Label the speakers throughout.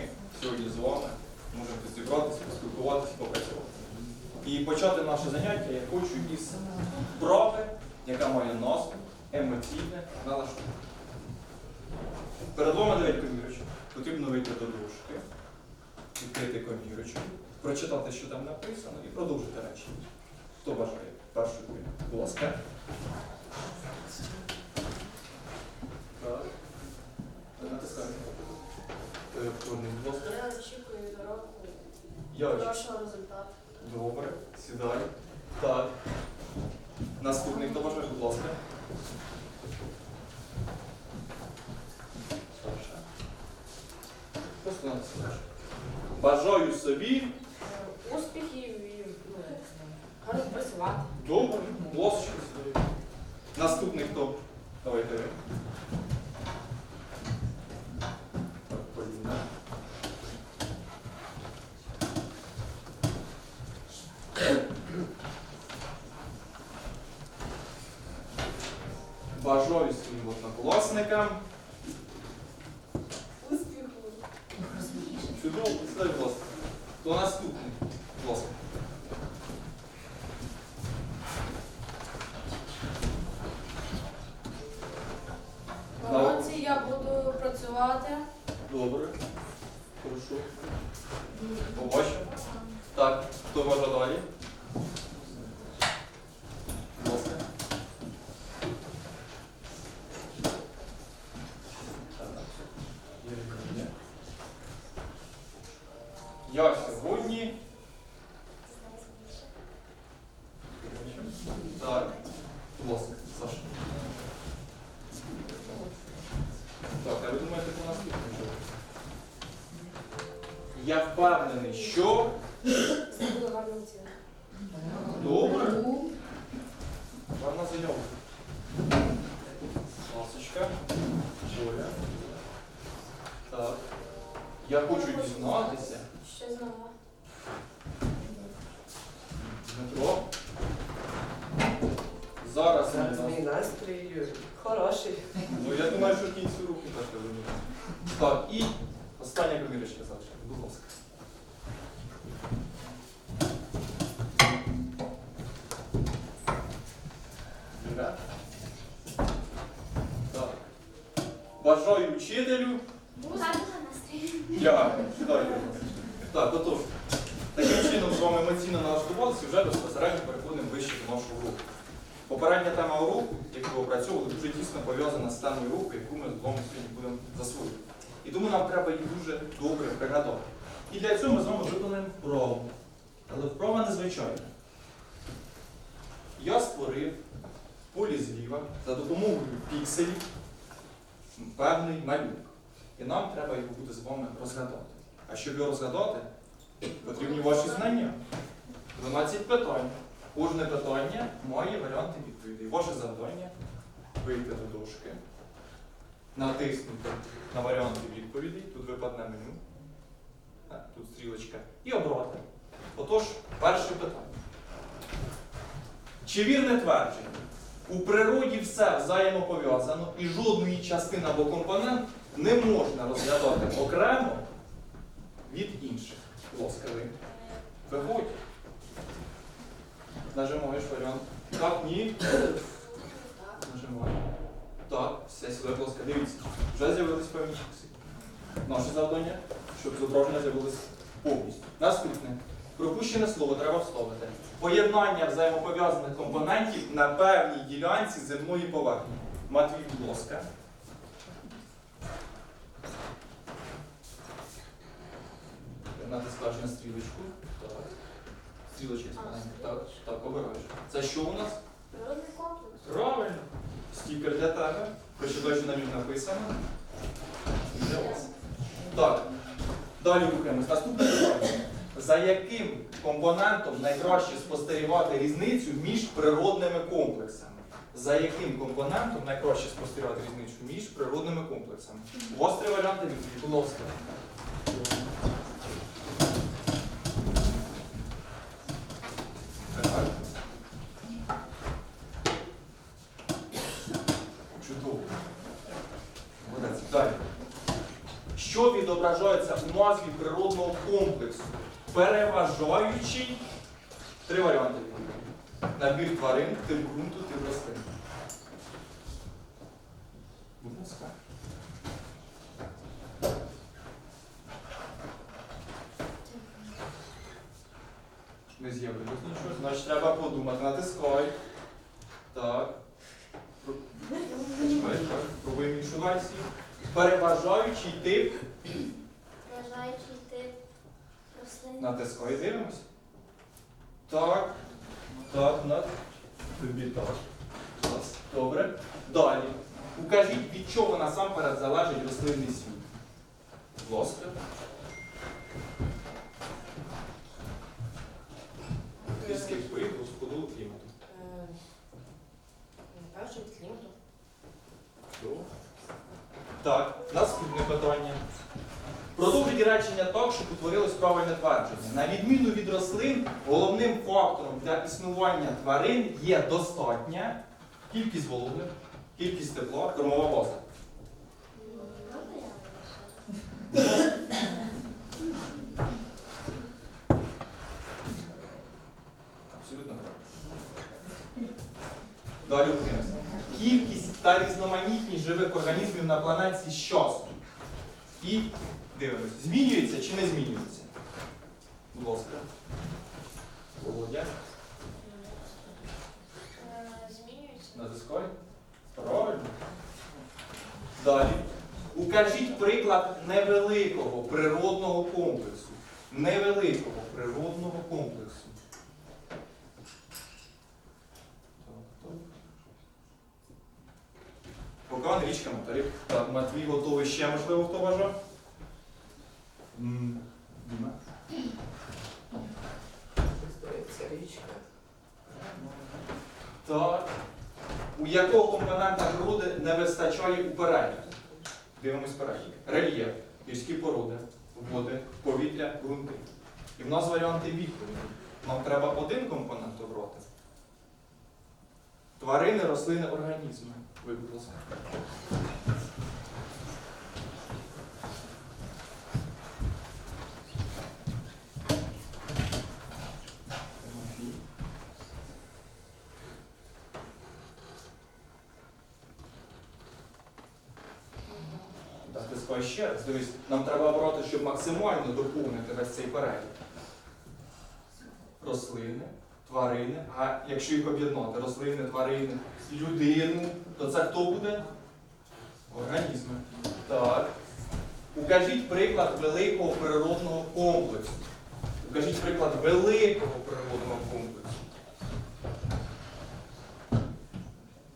Speaker 1: ми сьогодні з вами можемо зібратися, поспілкуватися, попрацювати. І почати наше заняття я хочу із вправи, яка має назву емоційне налаштування. Перед вами дев'ять комірочок. Потрібно вийти до дошки, відкрити комірочку, прочитати, що там написано, і продовжити речення. Хто бажає першу хвилю? Будь ласка. Так. Натискаємо. Електронний, будь.
Speaker 2: Я очікую до року
Speaker 1: Я
Speaker 2: хорошого результату.
Speaker 1: Добре, сідай. Так. Наступний, хто бажає, будь ласка. Бажаю собі.
Speaker 2: Е, Успіхів і ну, гарно працювати.
Speaker 1: Добре, щось. Наступний хто? Давайте ви. Так, Поліна. Бажаю своїм однокласникам.
Speaker 2: Успіху.
Speaker 1: Чудово, сідай, будь ласка. Хто наступний? Будь ласка.
Speaker 2: Молодці, я буду працювати.
Speaker 1: Добре. Хорошо. Побачимо. Так, хто може далі? Будь ласка. Я сьогодні. Так. Будь ласка, Саша. Так, а ви думаєте, по наступному що? Я впевнений, що добре. Гарна заява. Ласочка. Оля. Так. Я хочу дізнатися.
Speaker 2: Щось нове.
Speaker 1: Зараз
Speaker 3: Зараз мій настрій хороший.
Speaker 1: Ну, я думаю, що в кінці руки так розумію. Так, і остання комірочка завжди. Будь ласка. Так. Бажаю вчителю. Я. Так, отож. Таким чином з вами емоційно налаштувалися і вже безпосередньо переходимо вище до нашого уроку. Попередня тема уроку, яку опрацьовували, дуже тісно пов'язана з темою уроку, яку ми з вами сьогодні будемо засвоювати. І тому нам треба її дуже добре пригадати. І для цього ми з вами виконаємо вправу. Але вправа незвичайна. Я створив в полі зліва за допомогою пікселів певний малюнок. І нам треба його буде з вами розгадати. А щоб його розгадати, потрібні ваші знання. 12 питань. Кожне питання має варіанти відповідей. Ваше завдання вийти до дошки, натиснути на варіанти відповідей, тут випадне меню, тут стрілочка, і обрати. Отож, перше питання. Чи вірне твердження? У природі все взаємопов'язано і жодної частини або компонент не можна розглядати окремо від інших. Будь ласка, ви. Виходь. Нажимаєш варіант. Так, ні. Нажимаю. Так, все сюди, будь дивіться. Вже з'явились певні часи. Наше завдання, щоб зображення з'явилось повністю. Наступне. Пропущене слово треба вставити. Поєднання взаємопов'язаних компонентів на певній ділянці земної поверхні. Матвій, будь ласка. Натискаєш на стрілочку. Так. Стрілочка маленька. Так, так, обираєш. Це що у нас?
Speaker 2: Природний комплекс.
Speaker 1: Правильно. Стікер для тебе. Прочитай, що на ньому написано. Для вас. Так. Далі рухаємось. Наступне питання. За яким компонентом найкраще спостерігати різницю між природними комплексами? За яким компонентом найкраще спостерігати різницю між природними комплексами? У вас три варіанти відповіді. Будь ласка. Так. Що відображається у назві природного комплексу, переважаючий три варіанти. Набір тварин, тип ґрунту, тип рослин. Будь ласка. Не з'явилось нічого. Значить, треба подумати. Натискай. Так. Пробуємо іншу версію. Переважаючий тип.
Speaker 4: Вважаючи тип рослин.
Speaker 1: Натискай, дивимось. Так. Так, над. Тобі так. Добре. Далі. Укажіть, від чого насамперед залежить рослинний світ. Будь ласка. Трішки вплив до сходу клімату.
Speaker 2: Е, Перше від клімату.
Speaker 1: Так, наступне питання. Продовжіть речення так, щоб утворилось правильне твердження. На відміну від рослин, головним фактором для існування тварин є достатня кількість вологи, кількість тепла, кормова база. Абсолютно правильно. Далі рухаємося. Кількість та різноманітність живих організмів на планеті часом. І дивимося, змінюється чи не змінюється? Будь ласка. Володя.
Speaker 4: Змінюється.
Speaker 1: Натискай. Правильно. Далі. Укажіть приклад невеликого природного комплексу. Невеликого природного комплексу. Так, так. Покан, річка, Матарів. Так, Матвій готовий ще, можливо, хто? Діма. Так. У якого компонента груди не вистачає у переліку? Дивимось перелік. Рельєф, гірські породи, води, повітря, ґрунти. І в нас варіанти відповіді. Нам треба один компонент обрати. Тварини, рослини, організми. Ви, будь ласка. Тимофій. Так, ти скажеш ще раз. Дивись, нам треба обрати, щоб максимально доповнити весь цей перелік. Рослини, тварини, а якщо їх об'єднати, рослини, тварини, людину, то це хто буде? Організми. Так. Укажіть приклад великого природного комплексу. Укажіть приклад великого природного комплексу.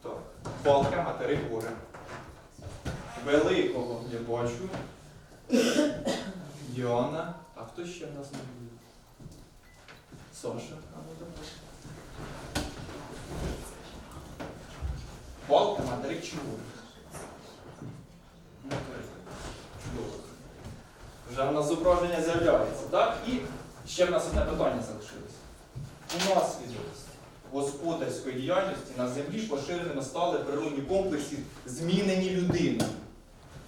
Speaker 1: Так. Палка, матери, гори. Великого я бачу. Діана. А хто ще в нас не буде? Саша. А, ну, давай. Палка, материк, чого? Чудово. Вже в нас зображення з'являється, так? І ще в нас одне питання залишилось. У нас від господарської діяльності на землі поширеними стали природні комплекси, змінені людиною.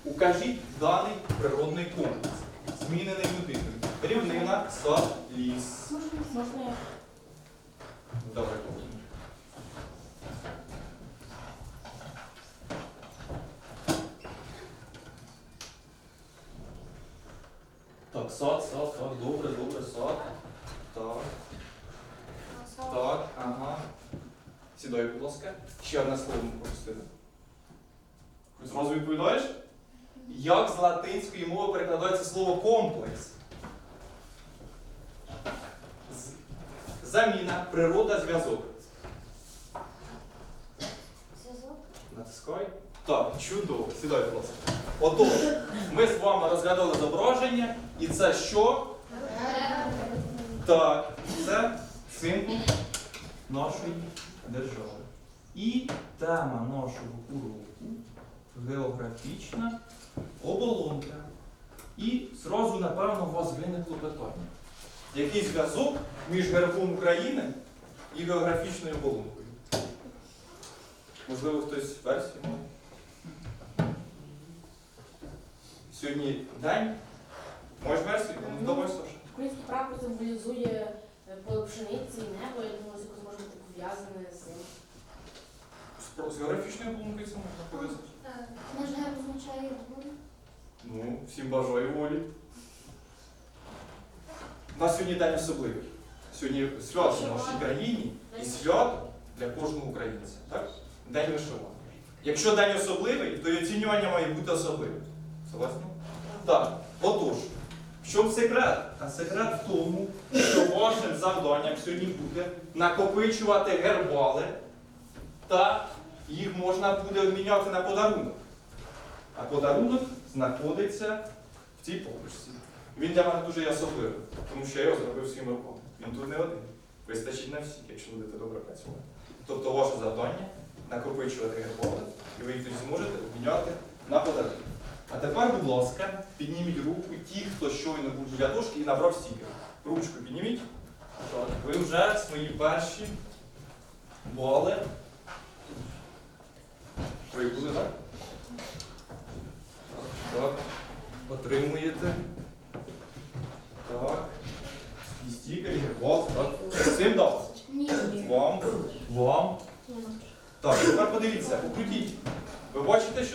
Speaker 1: Укажіть даний природний комплекс, змінений людиною. Рівнина, сад, ліс.
Speaker 2: Можна
Speaker 1: попробуємо. Так, сад, сад, так, добре, добре, сад. Так, так, ага. Сідай, будь ласка. Ще одне слово пропустили. Зразу відповідаєш? Як з латинської мови перекладається слово комплекс? Заміна, природа, зв'язок.
Speaker 4: Зв'язок.
Speaker 1: Натискай. Так, чудово. Сідай, будь ласка. Отож, ми з вами розглядали зображення, і це що? Так, це символ нашої держави. І тема нашого уроку географічна оболонка. І зразу, напевно, у вас виникло питання. Який зв'язок між гербом України і географічною оболонкою? Можливо, хтось версію має? Сьогодні день. Можеш версію? Ну, давай, Саша.
Speaker 2: Український прапор символізує е, поле пшениці і небо. Я думаю, якось може бути пов'язане з.
Speaker 1: З географічною оболонкою це можна пов'язати.
Speaker 4: Може, означає двоє?
Speaker 1: Ну, всім бажаю волі. У нас сьогодні день особливий. Сьогодні свято в нашій країні і свято для кожного українця. Так? День вишиванки. Якщо день особливий, то і оцінювання має бути особливим. Согласні? Так. Отож, в чому секрет? А секрет в тому, що вашим завданням сьогодні буде накопичувати гербали, та їх можна буде обміняти на подарунок. А подарунок знаходиться в цій папочці. Він для мене дуже особливий, тому що я його зробив своїми руками. Він тут не один. Вистачить на всіх, якщо будете добре працювати. Тобто ваше завдання накопичувати герболи, і ви їх тоді зможете обміняти на подарунок. А тепер, будь ласка, підніміть руку ті, хто щойно був біля дошки і набрав стікер. Ручку підніміть. Ви вже свої перші бали прибули, так? Так, отримуєте. Так. І стікер, вас, так. Всім дав? Вам. Вам. Так, тепер подивіться, крутіть. Ви бачите, що